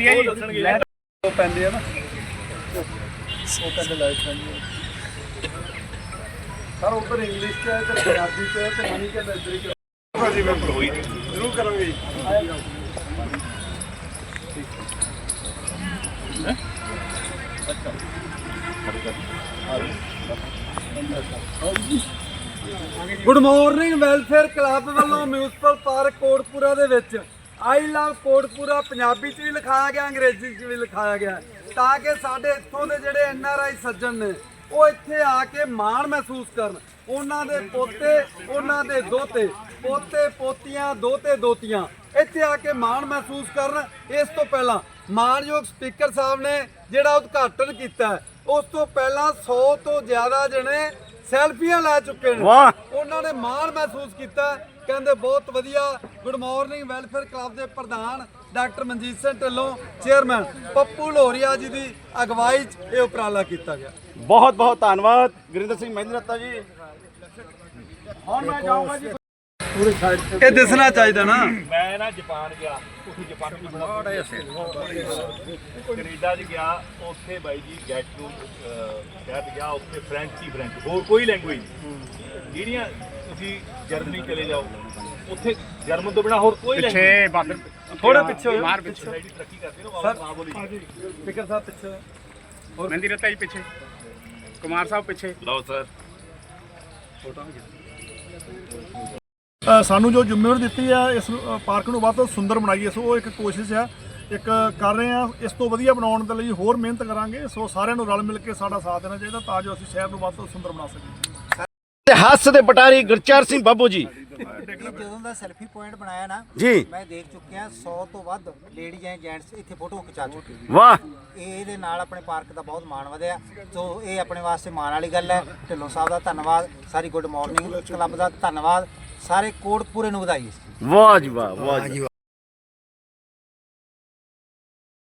ਪੈਂਦੀ ਹੈ ਜੀ ਉਹ ਪੈਂਦੇ ਆ ਨਾ। ਉਹ ਕਹਿੰਦੇ ਲਾਈਟ ਪੈਂਦੀ ਆ। ਸਰ ਉੱਪਰ ਇੰਗਲਿਸ਼ ਚ ਹੈ ਤੇ ਪੰਜਾਬੀ ਚ ਹੈ ਤੇ ਮਨੀ ਕਹਿੰਦਾ ਇੱਧਰ ਹੀ ਜੀ ਬਿਲਕੁਲ ਹੋਈ ਜ਼ਰੂਰ ਕਰਾਂਗੇ ਜੀ। ਗੁੱਡ ਮਾਰਨਿੰਗ ਵੈਲਫੇਅਰ ਕਲੱਬ ਵੱਲੋਂ ਮਿਊਨਿਸਪਲ ਪਾਰਕ ਕੋਟਪੂਰਾ ਦੇ ਵਿੱਚ ਆਈ ਲਵ ਕੋਟਪੂਰਾ ਪੰਜਾਬੀ 'ਚ ਵੀ ਲਿਖਾਇਆ ਗਿਆ, ਅੰਗਰੇਜ਼ੀ 'ਚ ਵੀ ਲਿਖਾਇਆ ਗਿਆ। ਤਾਂ ਕਿ ਸਾਡੇ ਇੱਥੋਂ ਦੇ ਜਿਹੜੇ ਐਨ ਆਰ ਆਈ ਸੱਜਣ ਨੇ, ਉਹ ਇੱਥੇ ਆ ਕੇ ਮਾਣ ਮਹਿਸੂਸ ਕਰਨ। ਉਹਨਾਂ ਦੇ ਪੋਤੇ, ਉਹਨਾਂ ਦੇ ਦੋਤੇ, ਪੋਤੇ, ਪੋਤੀਆਂ, ਦੋਤੇ, ਦੋਤੀਆਂ, ਇੱਥੇ ਆ ਕੇ ਮਾਣ ਮਹਿਸੂਸ ਕਰਨ। ਇਸ ਤੋਂ ਪਹਿਲਾਂ ਮਾਨਯੋਗ ਸਪੀਕਰ ਸਾਹਿਬ ਨੇ ਜਿਹੜਾ ਉਦਘਾਟਨ ਕੀਤਾ, ਉਸ ਤੋਂ ਪਹਿਲਾਂ 100 ਤੋਂ ਜ਼ਿਆਦਾ ਜਣੇ ਸੈਲਫੀਆਂ ਲੈ ਚੁੱਕੇ ਨੇ। ਵਾਹ। ਉਹਨਾਂ ਨੇ ਮਾਣ ਮਹਿਸੂਸ ਕੀਤਾ। ਕਹਿੰਦੇ ਬਹੁਤ ਵਧੀਆ। ਗੁੱਡ ਮਾਰਨਿੰਗ ਵੈਲਫੇਅਰ ਕਲੱਬ ਦੇ ਪ੍ਰਧਾਨ ਡਾਕਟਰ ਮਨਜੀਤ ਸਿੰਘ ਢਿੱਲੋਂ ਚੇਅਰਮੈਨ ਪੱਪੂ ਲੋਰੀਆ ਜੀ ਦੀ ਅਗਵਾਈ 'ਚ ਇਹ ਉਪਰਾਲਾ ਕੀਤਾ ਗਿਆ। ਬਹੁਤ ਬਹੁਤ ਧੰਨਵਾਦ। ਗੁਰਿੰਦਰ ਸਿੰਘ ਮਹਿੰਦਰ ਰੱਤਾ ਜੀ। ਹੁਣ ਮੈਂ ਜਾਊਂਗਾ ਜੀ। ਇਹ ਦਿਸਣਾ ਚਾਹੀਦਾ ਨਾ। ਮੈਂ ਨਾ ਜਾਪਾਨ ਗਿਆ ਉੱਥੇ ਜਾਪਾਨੀ ਬੜਾ ਕੈਨੇਡਾ 'ਚ ਗਿਆ ਉੱਥੇ ਬਾਈ ਜੀ ਗੈਟ ਟੂ ਸ਼ਹਿਰ ਗਿਆ ਉੱਥੇ ਫ੍ਰੈਂਚ ਹੀ ਫ੍ਰੈਂਚ ਹੋਰ ਕੋਈ ਲੈਂਗੁਏਜ ਜਿਹੜੀਆਂ ਤੁਸੀਂ ਜਰਮਨੀ ਚਲੇ ਜਾਓ ਉੱਥੇ ਜਰਮਨ ਤੋਂ ਬਿਨਾ ਹੋਰ ਕੋਈ ਲੈਂਗੁਏਜ ਪਿੱਛੇ ਬਾਦਰ ਥੋੜਾ ਪਿੱਛੇ। ਮਾਰ ਪਿੱਛੇ ਤਰੱਕੀ ਕਰਦੇ ਨੇ ਆਪ ਮਾਂ ਬੋਲੀ ਸਪੀਕਰ ਸਾਹਿਬ ਪਿੱਛੇ। ਮਹਿੰਦੀ ਰੱਤਾ ਜੀ ਪਿੱਛੇ। ਕੁਮਾਰ ਸਾਹਿਬ ਪਿੱਛੇ। ਲਓ ਸਰ। ਅ, ਸਾਨੂੰ ਜੋ ਜ਼ਿੰਮੇਵਾਰੀ ਦਿੱਤੀ ਆ ਇਸ ਪਾਰਕ ਨੂੰ ਵੱਧ ਤੋਂ ਸੁੰਦਰ ਬਣਾਈਏ ਸੋ ਉਹ ਇੱਕ ਕੋਸ਼ਿਸ਼ ਆ ਇੱਕ ਕਰ ਰਹੇ ਆ ਇਸ ਤੋਂ ਵਧੀਆ ਬਣਾਉਣ ਦੇ ਲਈ ਹੋਰ ਮਿਹਨਤ ਕਰਾਂਗੇ ਸੋ ਸਾਰਿਆਂ ਨੂੰ ਰਲ ਮਿਲ ਕੇ ਸਾਡਾ ਸਾਥ ਦੇਣਾ ਚਾਹੀਦਾ ਤਾਂ ਜੋ ਅਸੀਂ ਸ਼ਹਿਰ ਨੂੰ ਵੱਧ ਤੋਂ ਸੁੰਦਰ ਬਣਾ ਸਕੀਏ। ਤੇ ਹੱਸ ਦੇ ਪਟਾਰੀ ਗੁਰਚਾਰ ਸਿੰਘ ਬਾਬੂ ਜੀ। ਜਦੋਂ ਦਾ ਸੈਲਫੀ ਪੁਆਇੰਟ ਬਣਾਇਆ ਨਾ ਜੀ। ਮੈਂ ਦੇਖ ਚੁੱਕਿਆ 100 ਤੋਂ ਵੱਧ ਲੇਡੀਜ਼ ਐਂਡ ਜੈਂਟਸ ਇੱਥੇ ਫੋਟੋ ਖਿਚਾ ਚੁੱਕੇ ਵਾਹ। ਇਹ ਇਹਦੇ ਨਾਲ ਆਪਣੇ ਪਾਰਕ ਦਾ ਬਹੁਤ ਮਾਣ ਵਧਿਆ ਸੋ ਇਹ ਆਪਣੇ ਵਾਸਤੇ ਮਾਣ ਵਾਲੀ ਗੱਲ ਹੈ। ਢਿੱਲੋਂ ਸਾਹਿਬ ਦਾ ਧੰਨਵਾਦ ਸਾਰੀ ਗੁੱਡ ਮਾਰਨਿੰਗ ਕਲੱਬ ਦਾ ਧੰਨਵਾਦ ਸਾਰੇ ਕੋਟਪੂਰੇ ਨੂੰ ਵਧਾਈ ਇਸ ਦੀ। ਵਾਹ ਜੀ ਵਾਹ ਵਾਹ ਜੀ